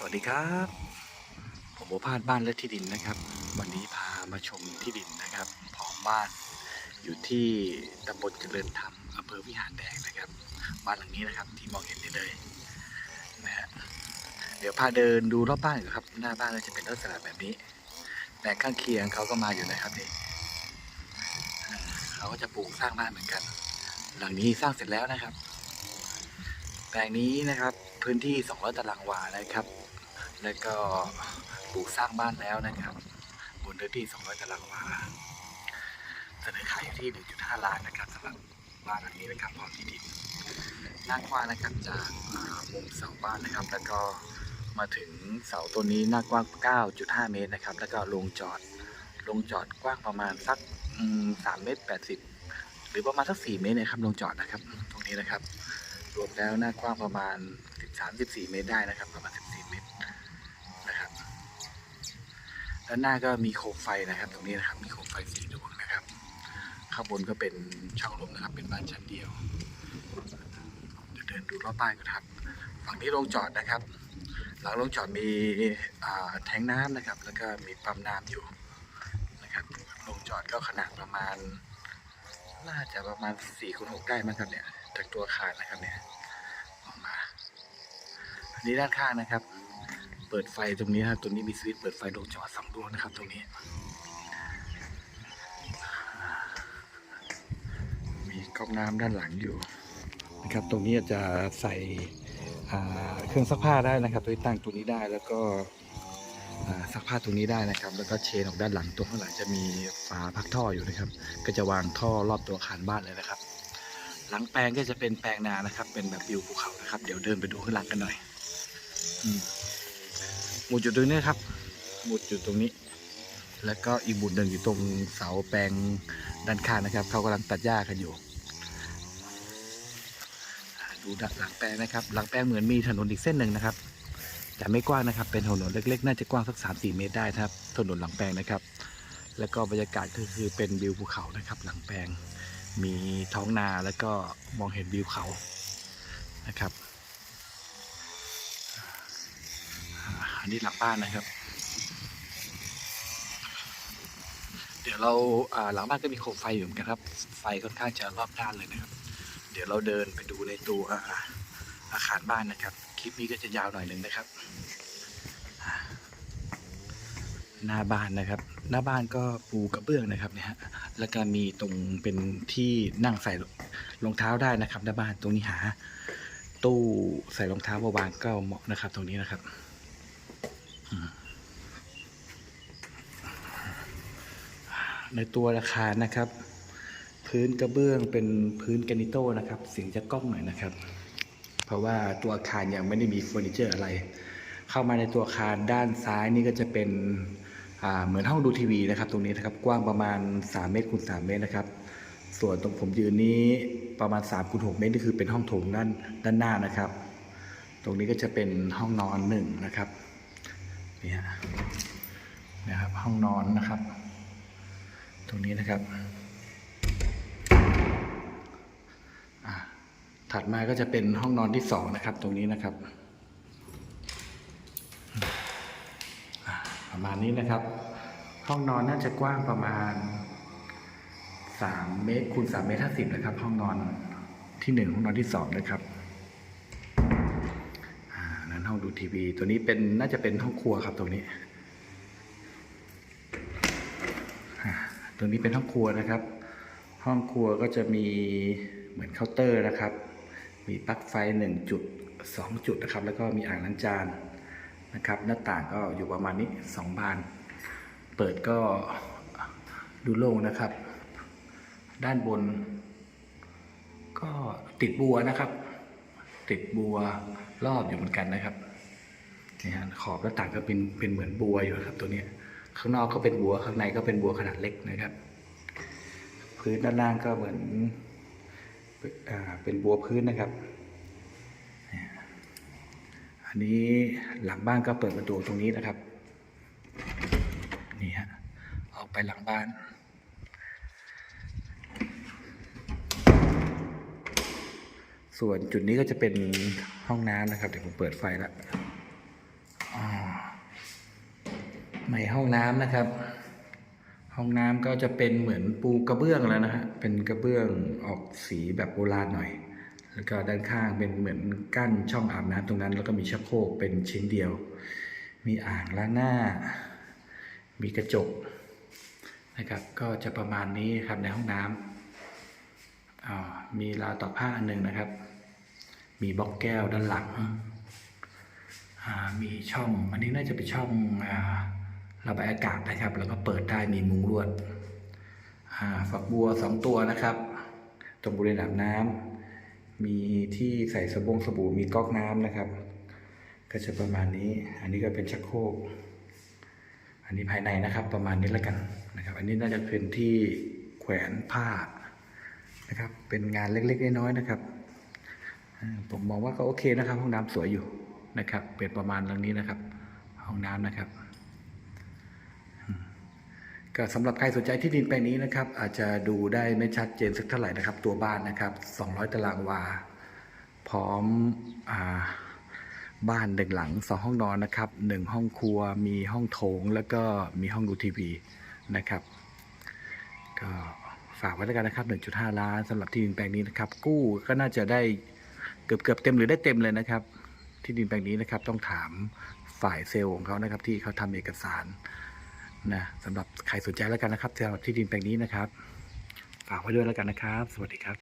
สวัสดีครับ ผมโอภาสบ้านและที่ดินนะครับ วันนี้พามาชมที่ดินนะครับ พร้อมบ้านอยู่ที่ตำบลเจริญธรรมอำเภอวิหารแดงนะครับ บ้านหลังนี้นะครับที่มองเห็นได้เลยนะฮะเดี๋ยวพาเดินดูรอบบ้านก่อนครับ หน้าบ้านก็จะเป็นลักษณะแบบนี้แต่ข้างเคียงเขาก็มาอยู่นะครับนี่เขาก็จะปลูกสร้างบ้านเหมือนกัน หลังนี้สร้างเสร็จแล้วนะครับ ลงนี้นะครับพื้นที่ 200 ตารางวานะครับ แล้วก็ปลูกสร้างบ้านแล้วนะครับ บนเนื้อที่ 200 ตารางวาเสนอขายอยู่ที่ 1.5 ล้านนะครับสำหรับบ้านหลังนี้นะครับพร้อมที่ดินหน้ากว้างนะครับจากอ่ามุมเสาบ้านนะครับ แล้วก็มาถึงเสาตัวนี้หน้ากว้าง 9.5 เมตรนะครับ แล้วก็ลงจอดลงจอดกว้างประมาณสัก3เมตร80 หรือประมาณสัก 4 เมตรนะครับลงจอดนะครับ ตรงนี้นะครับ รวมแล้วหน้ากว้างประมาณ13-14เมตรได้นะครับ ประมาณ 14 เมตรนะครับด้านหน้าก็มีโคมไฟนะครับ ตรงนี้นะครับ มีโคมไฟสีดวงนะครับ ข้างบนก็เป็นช่องลมนะครับ เป็นบ้านชั้นเดียวเดี๋ยวเดินดูรอบบ้านกันครับ ฝั่งนี้โรงจอดนะครับ หลังโรงจอดมีแทงน้ำนะครับ แล้วก็มีปั๊มน้ำอยู่นะครับโรงจอดก็ขนาดประมาณ น่าจะประมาณ4คูณ6ได้มั้งครับเนี่ย จากตัวอาคารนะครับเนี่ยออกมา อันนี้ด้านข้างนะครับ เปิดไฟตรงนี้นะครับตรงนี้มีสวิตช์เปิดไฟดวงจอดสองดวงนะครับ ตรงนี้ มีก๊อกน้ำด้านหลังอยู่นะครับ ตรงนี้จะใส่เครื่องซักผ้าได้นะครับตัวตั้งตรงนี้ได้แล้วก็ซักผ้าตรงนี้ได้นะครับ แล้วก็เชนออกด้านหลังตรงข้างหลังจะมีฝาพักท่ออยู่นะครับ ก็จะวางท่อรอบตัวอาคารบ้านเลยนะครับ หลังแปลงก็จะเป็นแปลงนานะครับ เป็นแบบวิวภูเขานะครับ เดี๋ยวเดินไปดูข้างหลังกันหน่อยมหมุดอยู่ตรงนี้ครับหมุดอยู่ตรงนี้ แล้วก็อีกหมุดหนึ่งอยู่ตรงเสาแปลงด้านข้างนะครับเขากำลังตัดหญ้ากันอยู่ ดูหลังแปลงนะครับ หลังแปลงเหมือนมีถนนอีกเส้นหนึ่งนะครับแต่ไม่กว้างนะครับ เป็นถนนเล็กๆ น่าจะกว้างสักสามสี่เมตรได้ครับ ถนนหลังแปลงนะครับ แล้วก็บรรยากาศก็คือเป็นวิวภูเขานะครับ หลังแปลง มีท้องนาแล้วก็มองเห็นวิวเขานะครับ อันนี้หลังบ้านนะครับ เดี๋ยวเราาหลังบ้านก็มีโคมไฟอยู่เหมือนกันครับ ไฟค่อนข้างจะรอบด้านเลยนะครับ เดี๋ยวเราเดินไปดูในตัวอาอาคารบ้านนะครับ คลิปนี้ก็จะยาวหน่อยหนึ่งนะครับ หน้าบ้านนะครับ หน้าบ้านก็ปูกระเบื้องนะครับเนี่ยฮะแล้วก็มีตรงเป็นที่นั่งใส่รองเท้าได้นะครับ หน้าบ้านตรงนี้หา ตู้ใส่รองเท้ามาวางก็เหมาะนะครับ ตรงนี้นะครับในตัวอาคารนะครับ พื้นกระเบื้องเป็นพื้นแกรนิโต้นะครับ เสียงจะกล้องหน่อยนะครับ เพราะว่าตัวอาคารยังไม่ได้มีเฟอร์นิเจอร์อะไร เข้ามาในตัวอาคารด้านซ้ายนี่ก็จะเป็น เหมือนห้องดูทีวีนะครับ ตรงนี้นะครับกว้างประมาณ 3 เมตรคูณ3เมตรนะครับ ส่วนตรงผมยืนนี้ประมาณ3คูณ6เมตรนี่คือเป็นห้องโถงด้านด้านหน้านะครับ ตรงนี้ก็จะเป็นห้องนอนหนึ่งนะครับนี่ฮะนะครับห้องนอนนะครับ ตรงนี้นะครับถัดมาก็จะเป็นห้องนอนที่สองนะครับ ตรงนี้นะครับ ประ มาณนี้นะครับ ห้องนอนน่าจะกว้างประมาณ3เมตรคูณ3เมตร50นะครับ ห้องนอนที่1ห้องนอนที่2นะครับอ่านั้นห้องดูทีวี ตัวนี้เป็นน่าจะเป็นห้องครัวครับตรงนี้ตรงนี้เป็นห้องครัวนะครับ ห้องครัวก็จะมีเหมือนเคาน์เตอร์นะครับ มีปลั๊กไฟ1จุด2จุดนะครับ แล้วก็มีอ่างล้างจาน นะครับหน้าต่างก็อยู่ประมาณนี้สองบาน เปิดก็ดูโล่งนะครับ ด้านบน ก็ติดบัวนะครับ ติดบัวรอบอยู่เหมือนกันนะครับนี่ฮะขอบหน้าต่างก็เป็นเป็นเหมือนบัวอยู่ครับ ตัวนี้ข้างนอกก็เป็นบัวข้างในก็เป็นบัวขนาดเล็กนะครับ พื้นด้านล่างก็เหมือนอเป็นบัวพื้นนะครับ อันนี้หลังบ้านก็เปิดประตูตรงนี้นะครับ นี่ฮะ ออกไปหลังบ้าน ส่วนจุดนี้ก็จะเป็นห้องน้ำนะครับ เดี๋ยวผมเปิดไฟแล้วในห้องน้ำนะครับ ห้องน้ำก็จะเป็นเหมือนปูกระเบื้องแล้วนะฮะ เป็นกระเบื้องออกสีแบบโบราณหน่อย แล้วก็ด้านข้างเป็นเหมือนกั้นช่องอาบน้ำตรงนั้น แล้วก็มีชักโครกเป็นชิ้นเดียว มีอ่างล้างหน้า มีกระจกนะครับ ก็จะประมาณนี้ครับในห้องน้ำอ่ามีราวตากผ้าอันหนึ่งนะครับ มีบล็อกแก้วด้านหลังอ่ามีช่องอันนี้น่าจะเป็นช่องอระบายอากาศนะครับ แล้วก็เปิดได้มีมุ้งลวดอ่าฝักบัวสองตัวนะครับ ตรงบริเวณอาบน้ำ มีที่ใส่สบงสบู่มีก๊อกน้ำนะครับ ก็จะประมาณนี้ อันนี้ก็เป็นชักโครก อันนี้ภายในนะครับ ประมาณนี้แล้วกันนะครับ อันนี้น่าจะเป็นที่แขวนผ้านะครับ เป็นงานเล็กๆน้อยๆนะครับ ผมมองว่าก็โอเคนะครับ ห้องน้ำสวยอยู่นะครับ เป็นประมาณเรื่องนี้นะครับ ห้องน้ำนะครับ ก็สำหรับใครสนใจที่ดินแปลงนี้นะครับ อาจจะดูได้ไม่ชัดเจนสักเท่าไหร่นะครับ ตัวบ้านนะครับ 200 ตารางวา พร้อมอบ้านหนึ่งหลังสองห้องนอนนะครับหนึ่งห้องครัวมีห้องโถง แล้วก็มีห้องดูทีวีนะครับ ก็ฝากไว้แล้วกันนะครับ 1.5 ล้านสำหรับที่ดินแปลงนี้นะครับ กู้ก็น่าจะได้เกือบเกือบเต็มหรือได้เต็มเลยนะครับ ที่ดินแปลงนี้นะครับต้องถามฝ่ายเซลล์ของเขานะครับ ที่เขาทำเอกสาร นะสำหรับใครสนใจแล้วกันนะครับสำหรับที่ดินแปลงนี้นะครับ ฝากไว้ด้วยแล้วกันนะครับ สวัสดีครับ